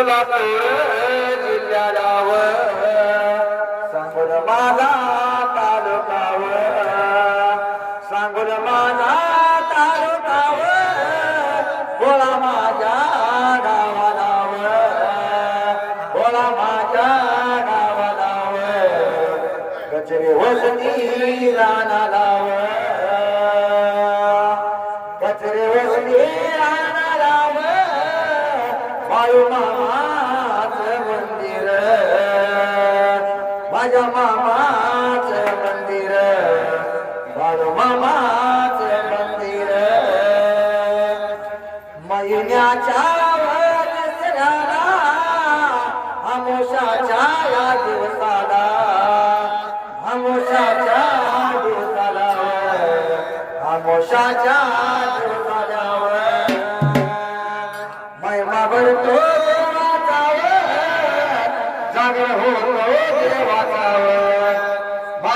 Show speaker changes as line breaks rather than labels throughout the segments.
सोलापूर जिल्ह्यालाव सांगून माझा तालुकाव सांगून माझा तालुकाव बोला माझ्या गावालाव बोला माझ्या गावालाव कचरे वसनी रानालाव कचरे वसनी रानालाव वायू माझ्या मामाच मंदिर. बाळू मामाच मंदिर. महिन्याच्या वरसऱ्याला अमोशाच्या या दिवसाला अमोशाच्या दिवसाला अमोशाच्या दिवसाला. महिमा भरतो देवाचा जागर होतो देवाचा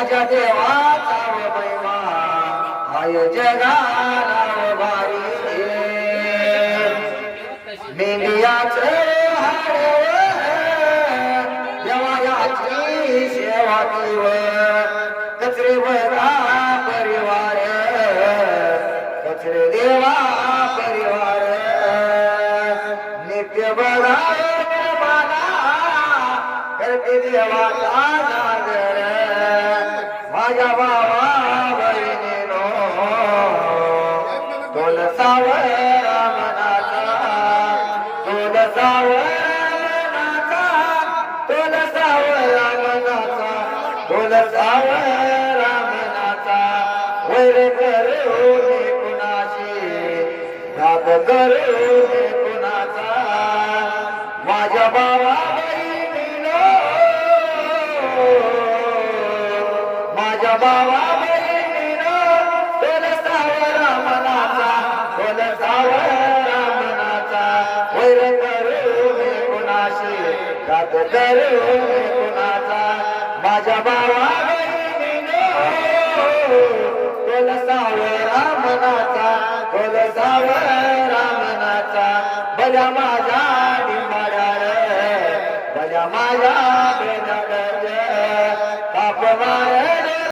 माझ्या देवाचा महिमा. आय जगाला भारी. मेंढियाचे देवायाची सेवा देव कचरे बरा परिवार. कचरे देवा परिवार. नित्य बरा करते देवाचा जागर माझ्या बाबा बहिणीनो तोल सावर मनाचा तोल मनाचा तोल मनाचा तोल मनाचा वैर करू कुणाशी घात करू कुणाचा. माझ्या बाबा बहिणीनो मनाचा तोल मनाचा. बऱ्या माझ्या डिंबाड्यार बऱ्या माझ्या बेनाड्यार ताप